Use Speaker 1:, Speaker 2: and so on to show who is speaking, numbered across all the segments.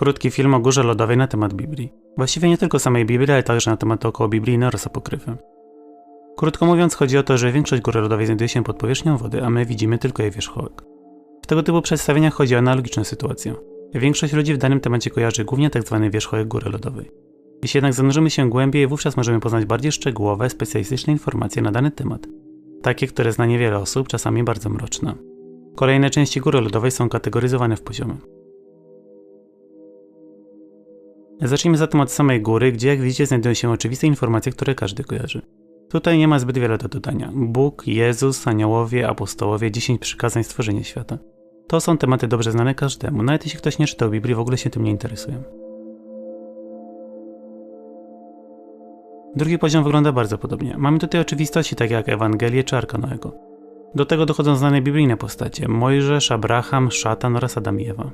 Speaker 1: Krótki film o górze lodowej na temat Biblii. Właściwie nie tylko samej Biblii, ale także na temat około biblijne oraz apokryfy. Krótko mówiąc, chodzi o to, że większość góry lodowej znajduje się pod powierzchnią wody, a my widzimy tylko jej wierzchołek. W tego typu przedstawieniach chodzi o analogiczną sytuację. Większość ludzi w danym temacie kojarzy głównie tzw. Tak wierzchołek góry lodowej. Jeśli jednak zanurzymy się głębiej, wówczas możemy poznać bardziej szczegółowe, specjalistyczne informacje na dany temat. Takie, które zna niewiele osób, czasami bardzo mroczne. Kolejne części góry lodowej są kategoryzowane w poziomy. Zacznijmy zatem od samej góry, gdzie jak widzicie znajdują się oczywiste informacje, które każdy kojarzy. Tutaj nie ma zbyt wiele do dodania. Bóg, Jezus, aniołowie, apostołowie, 10 przykazań stworzenia świata. To są tematy dobrze znane każdemu, nawet jeśli ktoś nie czytał Biblii, w ogóle się tym nie interesuje. Drugi poziom wygląda bardzo podobnie. Mamy tutaj oczywistości takie jak Ewangelię czy Arka Noego. Do tego dochodzą znane biblijne postacie Mojżesz, Abraham, Szatan oraz Adam i Ewa.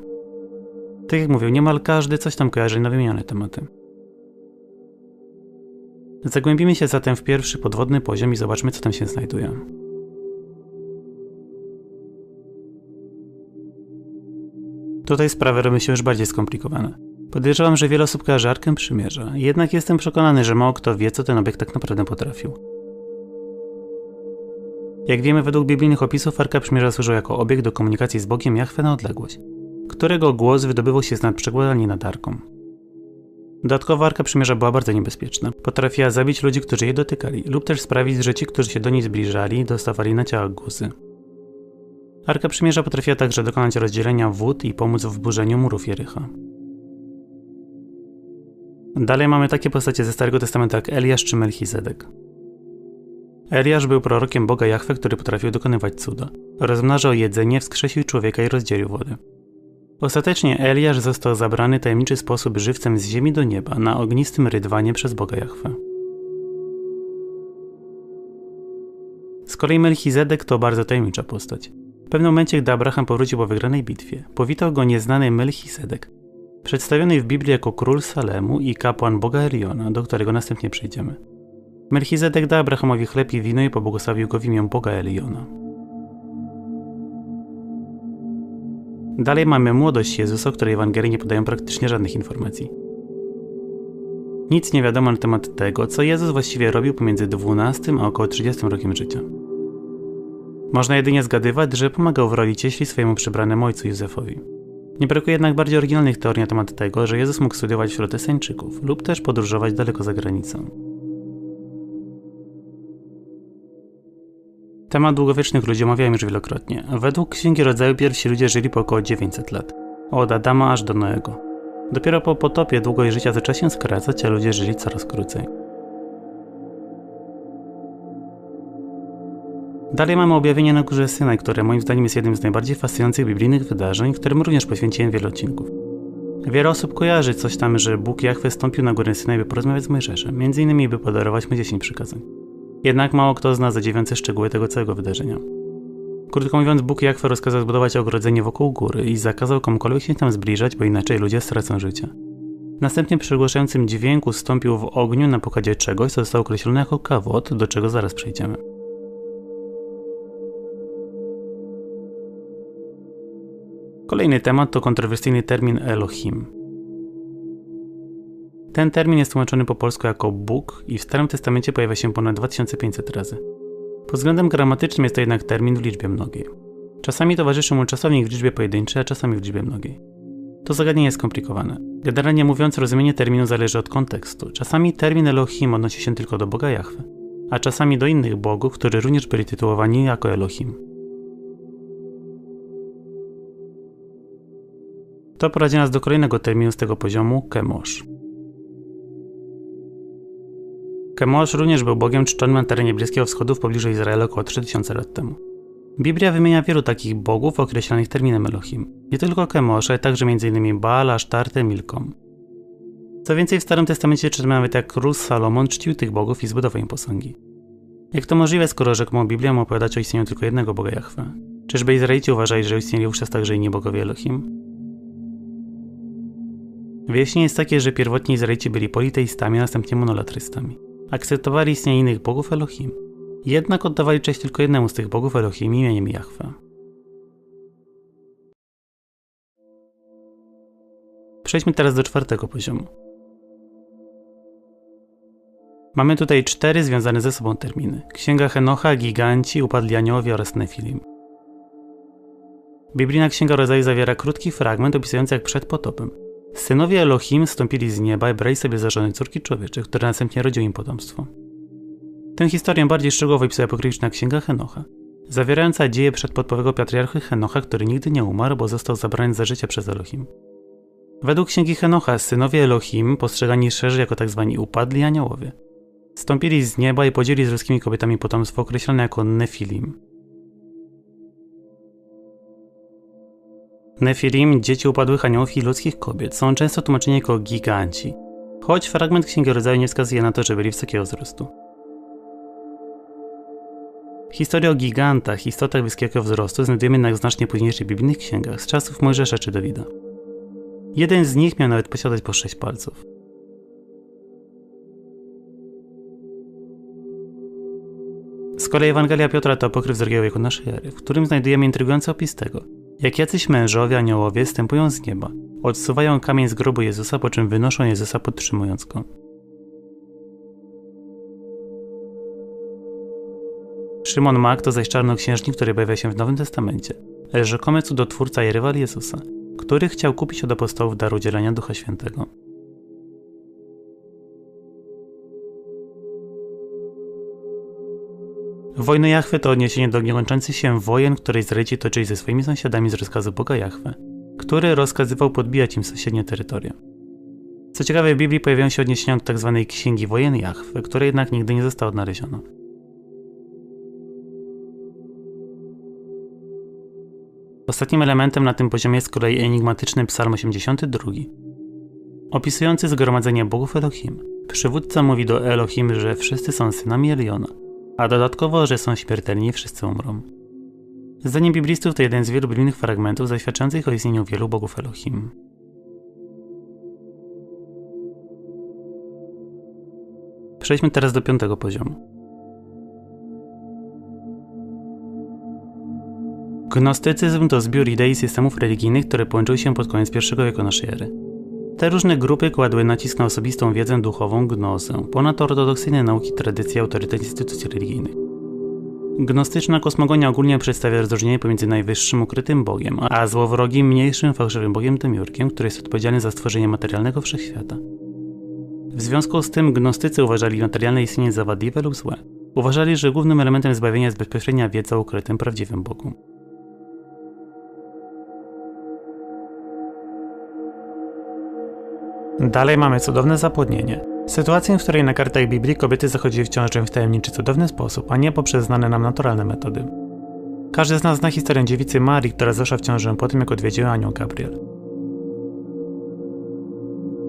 Speaker 1: Tak jak mówił, niemal każdy coś tam kojarzy na wymienione tematy. Zagłębimy się zatem w pierwszy podwodny poziom i zobaczmy, co tam się znajduje. Tutaj sprawy robią się już bardziej skomplikowane. Podejrzewam, że wiele osób kojarzy Arkę Przymierza, jednak jestem przekonany, że mało kto wie, co ten obiekt tak naprawdę potrafił. Jak wiemy, według biblijnych opisów Arka Przymierza służył jako obiekt do komunikacji z Bogiem Jahwe na odległość, którego głos wydobywał się z nad przekładalni nad Arką. Dodatkowo Arka Przymierza była bardzo niebezpieczna. Potrafiła zabić ludzi, którzy jej dotykali, lub też sprawić, że ci, którzy się do niej zbliżali, dostawali na ciałach guzy. Arka Przymierza potrafiła także dokonać rozdzielenia wód i pomóc w burzeniu murów Jericha. Dalej mamy takie postacie ze Starego Testamentu jak Eliasz czy Melchizedek. Eliasz był prorokiem Boga Jahwe, który potrafił dokonywać cuda. Rozmnażał jedzenie, wskrzesił człowieka i rozdzielił wody. Ostatecznie Eliasz został zabrany tajemniczy sposób żywcem z ziemi do nieba na ognistym rydwanie przez Boga Jahwe. Z kolei Melchizedek to bardzo tajemnicza postać. W pewnym momencie, gdy Abraham powrócił po wygranej bitwie, powitał go nieznany Melchizedek, przedstawiony w Biblii jako król Salemu i kapłan Boga Eliona, do którego następnie przejdziemy. Melchizedek da Abrahamowi chleb i wino i pobłogosławił go w imię Boga Eliona. Dalej mamy młodość Jezusa, o której Ewangelii nie podają praktycznie żadnych informacji. Nic nie wiadomo na temat tego, co Jezus właściwie robił pomiędzy 12 a około 30 rokiem życia. Można jedynie zgadywać, że pomagał w roli cieśli swojemu przybranemu ojcu Józefowi. Nie brakuje jednak bardziej oryginalnych teorii na temat tego, że Jezus mógł studiować wśród Eseńczyków lub też podróżować daleko za granicą. Temat długowiecznych ludzi omawiałem już wielokrotnie. Według Księgi Rodzaju pierwsi ludzie żyli po około 900 lat. Od Adama aż do Noego. Dopiero po potopie długość życia zaczęła się skracać, a ludzie żyli coraz krócej. Dalej mamy objawienie na Górze Synaj, które moim zdaniem jest jednym z najbardziej fascynujących biblijnych wydarzeń, którym również poświęciłem wiele odcinków. Wiele osób kojarzy coś tam, że Bóg Jachwę stąpił na Górę Synaj, by porozmawiać z Mojżeszem, między innymi by podarować mu 10 przykazań. Jednak mało kto zna zadziwiające szczegóły tego całego wydarzenia. Krótko mówiąc, Bóg Jachwę rozkazał zbudować ogrodzenie wokół góry i zakazał komukolwiek się tam zbliżać, bo inaczej ludzie stracą życie. Następnie przy ogłaszającym dźwięku stąpił w ogniu na pokładzie czegoś, co zostało określone jako kawot, do czego zaraz przejdziemy. Kolejny temat to kontrowersyjny termin Elohim. Ten termin jest tłumaczony po polsku jako Bóg i w Starym Testamencie pojawia się ponad 2500 razy. Pod względem gramatycznym jest to jednak termin w liczbie mnogiej. Czasami towarzyszy mu czasownik w liczbie pojedynczej, a czasami w liczbie mnogiej. To zagadnienie jest skomplikowane. Generalnie mówiąc, rozumienie terminu zależy od kontekstu. Czasami termin Elohim odnosi się tylko do Boga Jahwe, a czasami do innych bogów, którzy również byli tytułowani jako Elohim. To prowadzi nas do kolejnego terminu z tego poziomu, Kemosh. Kemosh również był bogiem czczonym na terenie Bliskiego Wschodu w pobliżu Izraela około 3000 lat temu. Biblia wymienia wielu takich bogów określanych terminem Elohim. Nie tylko Kemosh, ale także m.in. Baal, Asztartę, Milkom. Co więcej, w Starym Testamencie czytamy nawet jak król Salomon czcił tych bogów i zbudował im posągi. Jak to możliwe, skoro rzekomo Biblia opowiadać o istnieniu tylko jednego Boga Jahwe? Czyżby Izraelici uważali, że istnieli wówczas także inni bogowie Elohim? Wyjaśnienie jest takie, że pierwotni Izraelici byli politeistami, a następnie monolatrystami. Akceptowali istnienie innych bogów Elohim. Jednak oddawali cześć tylko jednemu z tych bogów Elohim imieniem Jahwe. Przejdźmy teraz do czwartego poziomu. Mamy tutaj cztery związane ze sobą terminy. Księga Henocha, Giganci, Upadli Aniołowie oraz Nefilim. Biblijna Księga Rodzaju zawiera krótki fragment opisujący jak przed potopem. Synowie Elohim stąpili z nieba i brali sobie za żony córki człowiecze, które następnie rodziły im potomstwo. Tę historię bardziej szczegółowo opisuje apokryficzna Księga Henocha, zawierająca dzieje przedpodpowego patriarchy Henocha, który nigdy nie umarł, bo został zabrany za życie przez Elohim. Według Księgi Henocha synowie Elohim postrzegani szerzej jako tzw. Tak upadli aniołowie. Stąpili z nieba i podzieli z ludzkimi kobietami potomstwo określone jako Nefilim. Nefilim, dzieci upadłych aniołów i ludzkich kobiet, są często tłumaczeni jako giganci, choć fragment Księgi Rodzaju nie wskazuje na to, że byli wysokiego wzrostu. Historię o gigantach, istotach wysokiego wzrostu znajdujemy na znacznie późniejszych biblijnych księgach, z czasów Mojżesza czy Dawida. Jeden z nich miał nawet posiadać po sześć palców. Z kolei Ewangelia Piotra to pokryw z drugiego wieku naszej ery, w którym znajdujemy intrygujący opis tego, jak jacyś mężowie aniołowie stępują z nieba, odsuwają kamień z grobu Jezusa, po czym wynoszą Jezusa podtrzymując go. Szymon Mak to zaś czarnoksiężnik, który pojawia się w Nowym Testamencie, rzekomy cudotwórca i rywal Jezusa, który chciał kupić od apostołów dar udzielenia Ducha Świętego. Wojny Jachwy to odniesienie do niekończących się wojen, które Izraelici toczyli ze swoimi sąsiadami z rozkazu Boga Jachwy, który rozkazywał podbijać im sąsiednie terytoria. Co ciekawe, w Biblii pojawiają się odniesienia do tzw. Tak Księgi Wojen Jachwy, której jednak nigdy nie została odnaleziona. Ostatnim elementem na tym poziomie jest z kolei enigmatyczny Psalm 82, opisujący zgromadzenie bogów Elohim. Przywódca mówi do Elohim, że wszyscy są synami Eliona, a dodatkowo, że są śmiertelni i wszyscy umrą. Zdaniem biblistów to jeden z wielu biblijnych fragmentów zaświadczających o istnieniu wielu bogów Elohim. Przejdźmy teraz do piątego poziomu. Gnostycyzm to zbiór idei systemów religijnych, które połączyły się pod koniec I wieku naszej ery. Te różne grupy kładły nacisk na osobistą wiedzę duchową, gnozę, ponad ortodoksyjne nauki, tradycje, autorytet instytucji religijnych. Gnostyczna kosmogonia ogólnie przedstawia rozróżnienie pomiędzy najwyższym ukrytym Bogiem, a złowrogim, mniejszym, fałszywym Bogiem Demiurgiem, który jest odpowiedzialny za stworzenie materialnego wszechświata. W związku z tym gnostycy uważali materialne istnienie za wadliwe lub złe. Uważali, że głównym elementem zbawienia jest bezpośrednia wiedza o ukrytym, prawdziwym Bogu. Dalej mamy cudowne zapłodnienie. Sytuację, w której na kartach Biblii kobiety zachodziły w ciążę w tajemniczy, cudowny sposób, a nie poprzez znane nam naturalne metody. Każdy z nas zna historię dziewicy Marii, która zaszła w ciążę po tym, jak odwiedziła anioł Gabriel.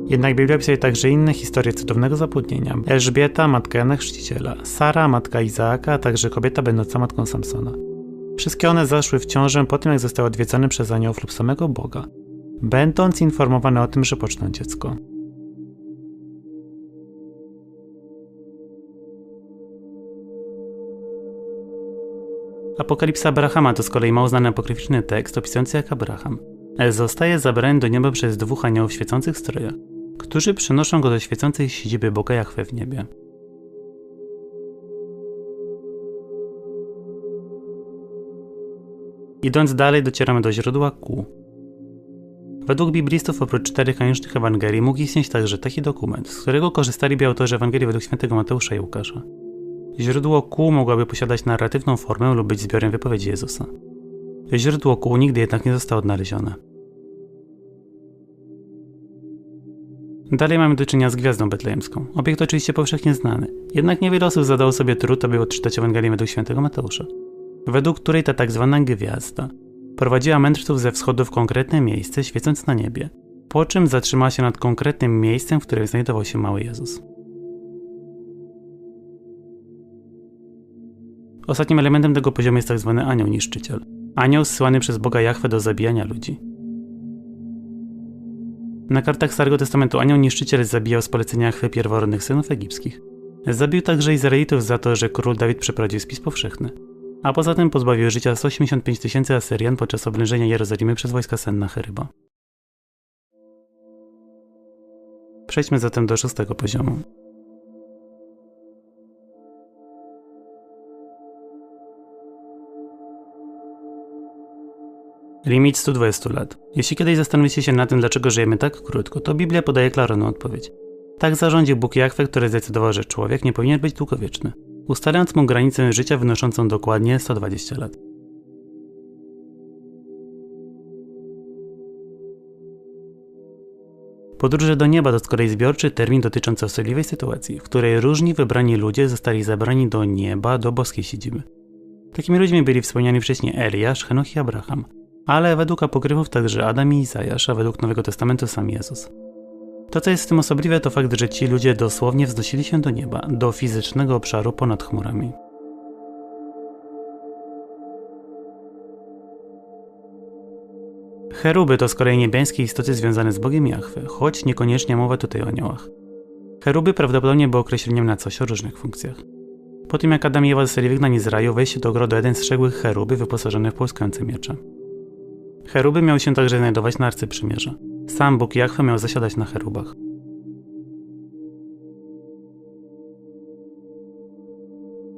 Speaker 1: Jednak Biblia opisuje także inne historie cudownego zapłodnienia. Elżbieta, matka Jana Chrzciciela, Sara, matka Izaaka, a także kobieta będąca matką Samsona. Wszystkie one zaszły w ciążę po tym, jak zostały odwiedzone przez aniołów lub samego Boga będąc informowane o tym, że poczną dziecko. Apokalipsa Abrahama to z kolei mało znany apokryficzny tekst opisujący jak Abraham zostaje zabrany do nieba przez dwóch aniołów w świecących strojach, którzy przenoszą go do świecącej siedziby Boga Jachwe w niebie. Idąc dalej docieramy do źródła Ku, Według biblistów oprócz czterech kanonicznych Ewangelii mógł istnieć także taki dokument, z którego korzystali autorzy Ewangelii według świętego Mateusza i Łukasza. Źródło kół mogłoby posiadać narratywną formę lub być zbiorem wypowiedzi Jezusa. Źródło kół nigdy jednak nie zostało odnalezione. Dalej mamy do czynienia z gwiazdą betlejemską. Obiekt oczywiście powszechnie znany, jednak niewiele osób zadało sobie trud, aby odczytać Ewangelię według świętego Mateusza, według której ta tak zwana gwiazda Prowadziła mędrców ze wschodu w konkretne miejsce, świecąc na niebie, po czym zatrzymała się nad konkretnym miejscem, w którym znajdował się mały Jezus. Ostatnim elementem tego poziomu jest tzw. Tak anioł niszczyciel. Anioł zsyłany przez Boga Jachwę do zabijania ludzi. Na kartach Starego Testamentu anioł niszczyciel zabijał z polecenia Jachwy pierworodnych synów egipskich. Zabił także Izraelitów za to, że król Dawid przeprowadził spis powszechny a poza tym pozbawił życia 185 tysięcy Asyrian podczas oblężenia Jerozolimy przez wojska Sennacheryba. Przejdźmy zatem do szóstego poziomu. Limit 120 lat. Jeśli kiedyś zastanowicie się nad tym, dlaczego żyjemy tak krótko, to Biblia podaje klarowną odpowiedź. Tak zarządził Bóg Jachwę, który zdecydował, że człowiek nie powinien być długowieczny, ustalając mu granicę życia wynoszącą dokładnie 120 lat. Podróże do nieba to z kolei zbiorczy termin dotyczący osobliwej sytuacji, w której różni wybrani ludzie zostali zabrani do nieba, do boskiej siedziby. Takimi ludźmi byli wspomniani wcześniej Eliasz, Henoch i Abraham, ale według apokryfów także Adam i Izajasz, a według Nowego Testamentu sam Jezus. To, co jest w tym osobliwe, to fakt, że ci ludzie dosłownie wznosili się do nieba, do fizycznego obszaru ponad chmurami. Cheruby to z kolei niebiańskie istoty związane z Bogiem Jahwe, choć niekoniecznie mowa tutaj o aniołach. Cheruby prawdopodobnie były określeniem na coś o różnych funkcjach. Po tym jak Adam i Ewa zostali wygnani z raju, wejście do ogrodu jeden strzegły cheruby wyposażone w płaskające miecze. Cheruby miały się także znajdować na Arcy Przymierza. Sam Bóg Jahwe miał zasiadać na cherubach.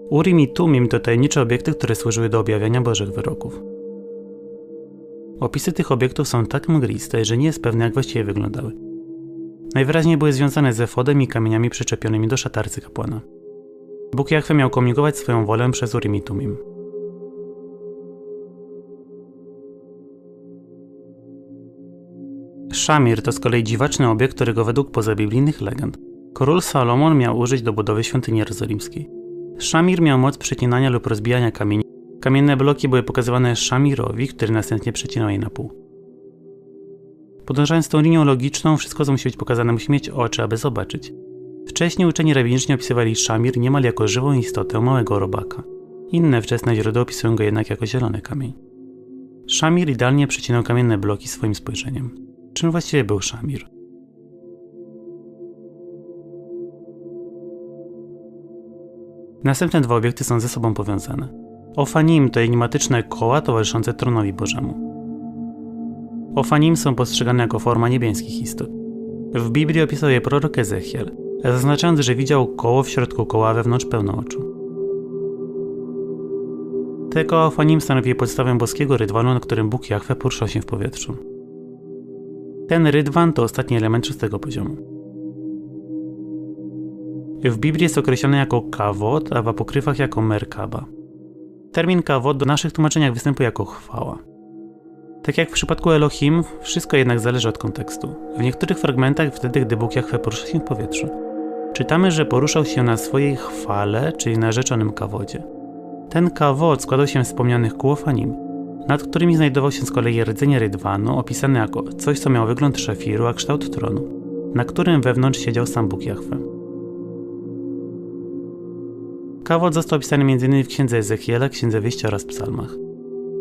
Speaker 1: Urim i Tumim to tajemnicze obiekty, które służyły do objawiania Bożych wyroków. Opisy tych obiektów są tak mgliste, że nie jest pewne, jak właściwie wyglądały. Najwyraźniej były związane z efodem i kamieniami przyczepionymi do szatarcy kapłana. Bóg Jachwe miał komunikować swoją wolę przez Urim i Tumim. Szamir to z kolei dziwaczny obiekt, którego według pozabiblijnych legend król Salomon miał użyć do budowy świątyni jerozolimskiej. Szamir miał moc przecinania lub rozbijania kamieni. Kamienne bloki były pokazywane Szamirowi, który następnie przecinał je na pół. Podążając tą linią logiczną, wszystko co musi być pokazane musi mieć oczy, aby zobaczyć. Wcześniej uczeni rabiniczni opisywali Szamir niemal jako żywą istotę małego robaka. Inne wczesne źródła opisują go jednak jako zielony kamień. Szamir idealnie przecinał kamienne bloki swoim spojrzeniem. Czym właściwie był Szamir? Następne dwa obiekty są ze sobą powiązane. Ofanim to enigmatyczne koła towarzyszące tronowi Bożemu. Ofanim są postrzegane jako forma niebieskich istot. W Biblii opisał je prorok Ezechiel, zaznaczając, że widział koło w środku koła wewnątrz pełno oczu. Te koła Ofanim stanowi podstawę boskiego rydwanu, na którym Bóg Jahwe poruszał się w powietrzu. Ten rydwan to ostatni element szóstego poziomu. W Biblii jest określony jako kawod, a w apokryfach jako merkaba. Termin kawod do naszych tłumaczeniach występuje jako chwała. Tak jak w przypadku Elohim, wszystko jednak zależy od kontekstu. W niektórych fragmentach wtedy, gdy Bóg Jahwe porusza się w powietrzu, czytamy, że poruszał się na swojej chwale, czyli na rzeczonym kawodzie. Ten kawod składał się z wspomnianych kłofanim, nad którymi znajdował się z kolei rdzenie rydwanu, opisany jako coś, co miało wygląd szafiru, a kształt tronu, na którym wewnątrz siedział sam Bóg Jahwe. Kawod został opisany m.in. w księdze Ezechiela, księdze wyjścia oraz psalmach.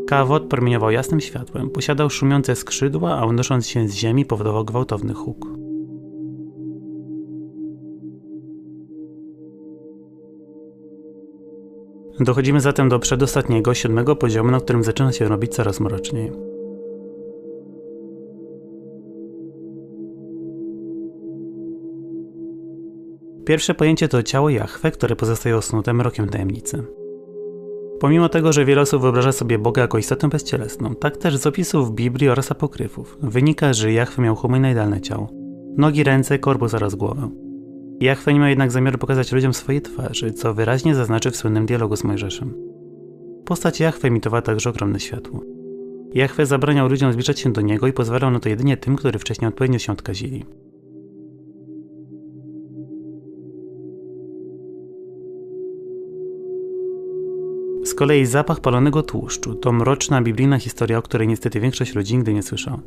Speaker 1: Kawod promieniował jasnym światłem, posiadał szumiące skrzydła, a unosząc się z ziemi powodował gwałtowny huk. Dochodzimy zatem do przedostatniego, siódmego poziomu, na którym zaczyna się robić coraz mroczniej. Pierwsze pojęcie to ciało Jahwe, które pozostaje osnute mrokiem tajemnicy. Pomimo tego, że wiele osób wyobraża sobie Boga jako istotę bezcielesną, tak też z opisów Biblii oraz apokryfów wynika, że Jahwe miał humanoidalne ciało. Nogi, ręce, korpus oraz głowę. Jachwę nie ma jednak zamiaru pokazać ludziom swojej twarzy, co wyraźnie zaznaczy w słynnym dialogu z Mojżeszem. Postać Jachwę emitowała także ogromne światło. Jachwę zabraniał ludziom zbliżać się do niego i pozwalał na to jedynie tym, którzy wcześniej odpowiednio się odkazili. Z kolei zapach palonego tłuszczu to mroczna biblijna historia, o której niestety większość ludzi nigdy nie słyszała.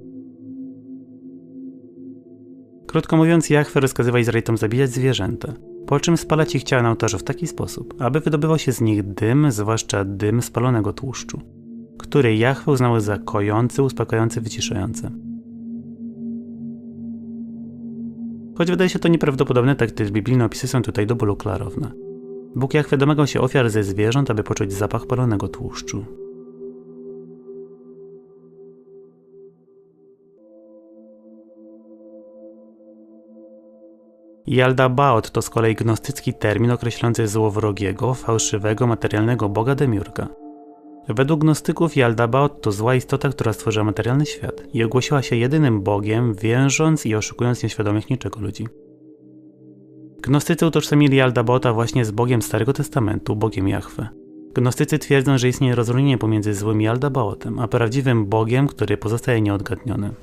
Speaker 1: Krótko mówiąc, Jachwę rozkazywał Izraelitom zabijać zwierzęta, po czym spalać ich ciała na ołtarzu w taki sposób, aby wydobywał się z nich dym, zwłaszcza dym spalonego tłuszczu, który Jachwę uznał za kojący, uspokajający, wyciszający. Choć wydaje się to nieprawdopodobne, tak te biblijne opisy są tutaj do bólu klarowne. Bóg Jachwę domagał się ofiar ze zwierząt, aby poczuć zapach palonego tłuszczu. Jaldabaot to z kolei gnostycki termin określający złowrogiego, fałszywego, materialnego boga Demiurga. Według gnostyków Jaldabaot to zła istota, która stworzyła materialny świat i ogłosiła się jedynym bogiem, więżąc i oszukując nieświadomych niczego ludzi. Gnostycy utożsamili Jaldabaota właśnie z bogiem Starego Testamentu, bogiem Jahwe. Gnostycy twierdzą, że istnieje rozróżnienie pomiędzy złym Jaldabaotem, a prawdziwym bogiem, który pozostaje nieodgadniony.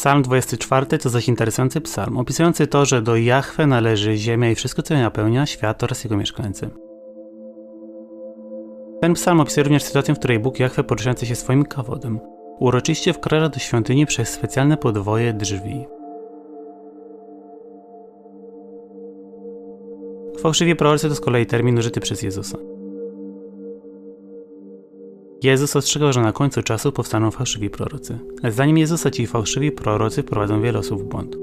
Speaker 1: Psalm 24 to zaś interesujący psalm, opisujący to, że do Jahwe należy ziemia i wszystko, co ją napełnia, świat oraz jego mieszkańcy. Ten psalm opisuje również sytuację, w której Bóg Jahwe poruszający się swoim kawodem uroczyście wkracza do świątyni przez specjalne podwoje drzwi. Fałszywi prorocy to z kolei termin użyty przez Jezusa. Jezus ostrzegał, że na końcu czasu powstaną fałszywi prorocy. Zdaniem Jezusa ci fałszywi prorocy wprowadzą wiele osób w błąd.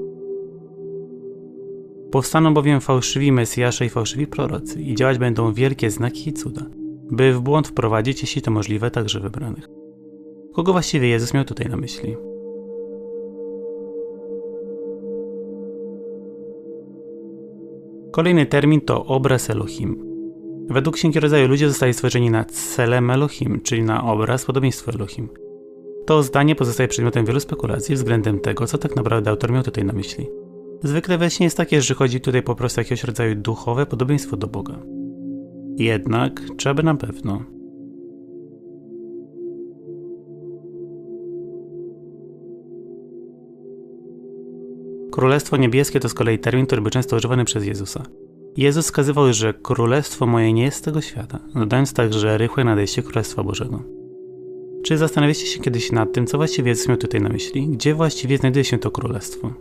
Speaker 1: Powstaną bowiem fałszywi Mesjasze i fałszywi prorocy i działać będą wielkie znaki i cuda, by w błąd wprowadzić, jeśli to możliwe, także wybranych. Kogo właściwie Jezus miał tutaj na myśli? Kolejny termin to obraz Elohim. Według Księgi Rodzaju ludzie zostali stworzeni na celem Elohim, czyli na obraz podobieństwo Elohim. To zdanie pozostaje przedmiotem wielu spekulacji względem tego, co tak naprawdę autor miał tutaj na myśli. Zwykle weźnie jest takie, że chodzi tutaj po prostu o jakiegoś rodzaju duchowe podobieństwo do Boga. Jednak, trzeba by na pewno, Królestwo Niebieskie to z kolei termin, który był często używany przez Jezusa. Jezus wskazywał, że Królestwo moje nie jest z tego świata, dodając także rychłe nadejście Królestwa Bożego. Czy zastanawialiście się kiedyś nad tym, co właściwie Jezus miał tutaj na myśli? Gdzie właściwie znajduje się to Królestwo?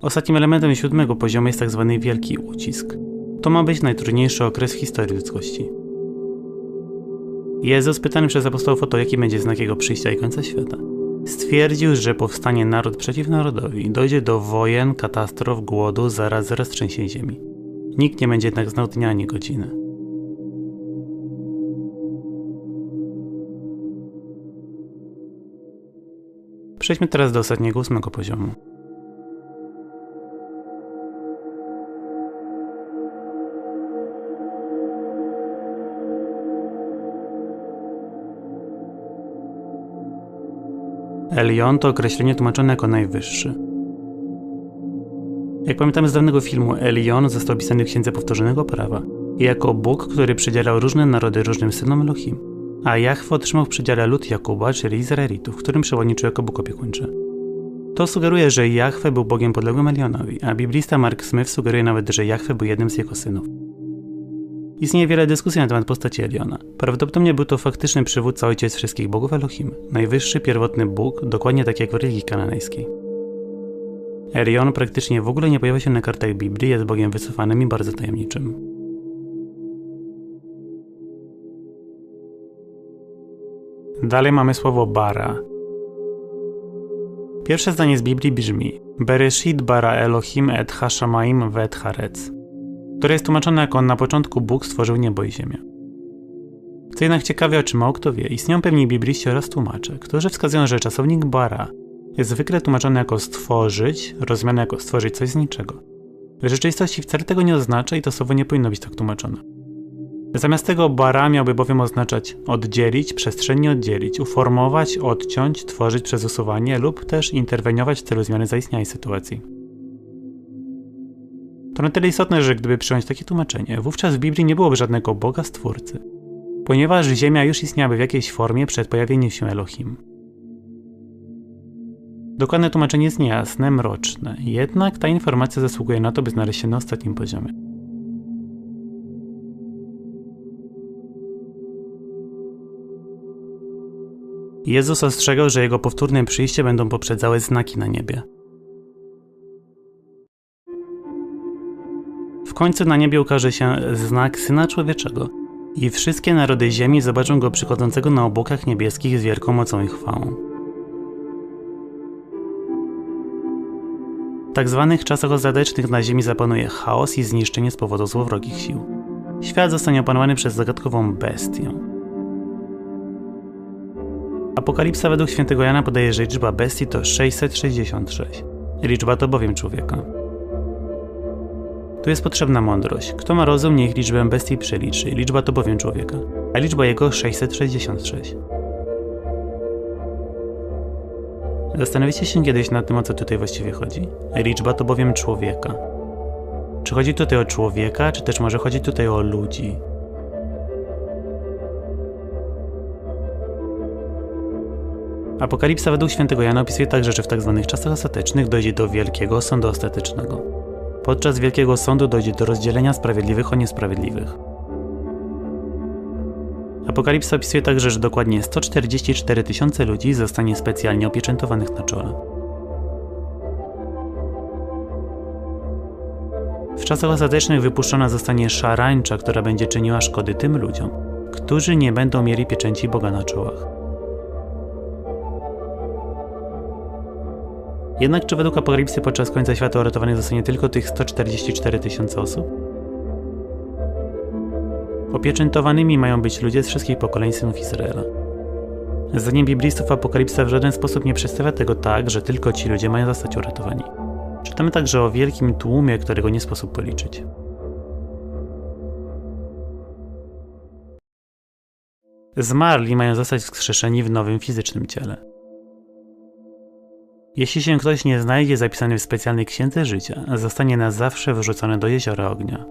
Speaker 1: Ostatnim elementem siódmego poziomu jest tzw. Tak wielki ucisk. To ma być najtrudniejszy okres w historii ludzkości. Jezus pytany przez apostołów o to, jaki będzie znak jego przyjścia i końca świata. Stwierdził, że powstanie naród przeciw narodowi, dojdzie do wojen, katastrof, głodu, zaraz, zaraz trzęsień ziemi. Nikt nie będzie jednak znał dnia ani godziny. Przejdźmy teraz do ostatniego ósmego poziomu. Elion to określenie tłumaczone jako najwyższy. Jak pamiętamy z dawnego filmu, Elion został opisany w Księdze Powtórzonego Prawa jako Bóg, który przydzielał różne narody różnym synom Elohim, a Jahwe otrzymał w przydziale lud Jakuba, czyli Izraelitów, którym przewodniczył jako Bóg opiekuńczy. To sugeruje, że Jahwe był Bogiem podległym Elionowi, a biblista Mark Smith sugeruje nawet, że Jahwe był jednym z jego synów. Istnieje wiele dyskusji na temat postaci Eliona. Prawdopodobnie był to faktyczny przywódca ojciec wszystkich bogów Elohim, najwyższy pierwotny bóg, dokładnie tak jak w religii kananejskiej. Elion praktycznie w ogóle nie pojawia się na kartach Biblii, jest bogiem wycofanym i bardzo tajemniczym. Dalej mamy słowo bara. Pierwsze zdanie z Biblii brzmi Bereshit bara Elohim et hashamaim vet harec które jest tłumaczone jako na początku Bóg stworzył niebo i ziemię. Co jednak ciekawe, o czym mało kto wie, istnieją pewni bibliści oraz tłumacze, którzy wskazują, że czasownik bara jest zwykle tłumaczony jako stworzyć, rozumiany jako stworzyć coś z niczego. W rzeczywistości wcale tego nie oznacza i to słowo nie powinno być tak tłumaczone. Zamiast tego bara miałby bowiem oznaczać oddzielić, przestrzennie oddzielić, uformować, odciąć, tworzyć przez usuwanie lub też interweniować w celu zmiany zaistniałej sytuacji. To na tyle istotne, że gdyby przyjąć takie tłumaczenie, wówczas w Biblii nie byłoby żadnego Boga Stwórcy, ponieważ Ziemia już istniałaby w jakiejś formie przed pojawieniem się Elohim. Dokładne tłumaczenie jest niejasne, mroczne, jednak ta informacja zasługuje na to, by znaleźć się na ostatnim poziomie. Jezus ostrzegał, że jego powtórne przyjście będą poprzedzały znaki na niebie. W końcu na niebie ukaże się znak Syna Człowieczego i wszystkie narody ziemi zobaczą go przychodzącego na obłokach niebieskich z wielką mocą i chwałą. W tak zwanych czasach ostatecznych na ziemi zapanuje chaos i zniszczenie z powodu złowrogich sił. świat zostanie opanowany przez zagadkową bestię. Apokalipsa według świętego Jana podaje, że liczba bestii to 666. Liczba to bowiem człowieka. Tu jest potrzebna mądrość. Kto ma rozum, niech liczbę bestii przeliczy. Liczba to bowiem człowieka, a liczba jego 666. Zastanowicie się kiedyś nad tym, o co tutaj właściwie chodzi. Liczba to bowiem człowieka. Czy chodzi tutaj o człowieka, czy też może chodzi tutaj o ludzi? Apokalipsa według świętego Jana opisuje także, że w tzw. Tak czasach ostatecznych dojdzie do wielkiego sądu ostatecznego. Podczas wielkiego sądu dojdzie do rozdzielenia sprawiedliwych od niesprawiedliwych. Apokalipsa opisuje także, że dokładnie 144 tysiące ludzi zostanie specjalnie opieczętowanych na czole. W czasach ostatecznych wypuszczona zostanie szarańcza, która będzie czyniła szkody tym ludziom, którzy nie będą mieli pieczęci Boga na czołach. Jednak czy według Apokalipsy podczas końca świata uratowanych zostanie tylko tych 144 tysiące osób? Opieczętowanymi mają być ludzie z wszystkich pokoleń synów Izraela. Zdaniem biblistów Apokalipsa w żaden sposób nie przedstawia tego tak, że tylko ci ludzie mają zostać uratowani. Czytamy także o wielkim tłumie, którego nie sposób policzyć. Zmarli mają zostać wskrzeszeni w nowym fizycznym ciele. Jeśli się ktoś nie znajdzie zapisany w specjalnej księdze życia, zostanie na zawsze wyrzucony do jeziora ognia.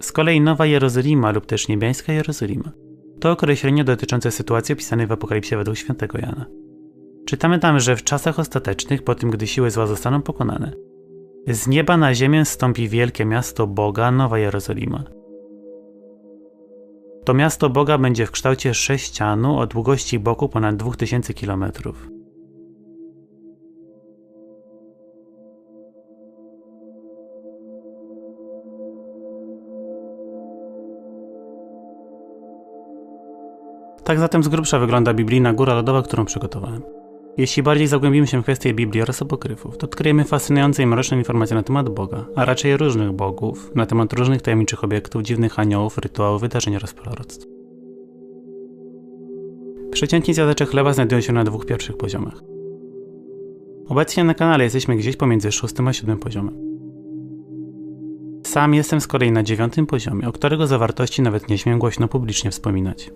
Speaker 1: Z kolei Nowa Jerozolima lub też Niebiańska Jerozolima to określenie dotyczące sytuacji opisanej w Apokalipsie według świętego Jana. Czytamy tam, że w czasach ostatecznych, po tym gdy siły zła zostaną pokonane, z nieba na ziemię stąpi wielkie miasto Boga, Nowa Jerozolima. To miasto Boga będzie w kształcie sześcianu o długości boku ponad 2000 kilometrów. Tak zatem z grubsza wygląda biblijna góra lodowa, którą przygotowałem. Jeśli bardziej zagłębimy się w kwestie Biblii oraz apokryfów, to odkryjemy fascynujące i mroczne informacje na temat Boga, a raczej różnych bogów, na temat różnych tajemniczych obiektów, dziwnych aniołów, rytuałów, wydarzeń oraz proroctw. Przeciętni zjadacze chleba znajdują się na dwóch pierwszych poziomach. Obecnie na kanale jesteśmy gdzieś pomiędzy szóstym a siódmym poziomem. Sam jestem z kolei na dziewiątym poziomie, o którego zawartości nawet nie śmiem głośno publicznie wspominać.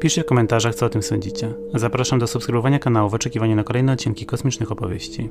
Speaker 1: Piszcie w komentarzach, co o tym sądzicie. Zapraszam do subskrybowania kanału w oczekiwaniu na kolejne odcinki kosmicznych opowieści.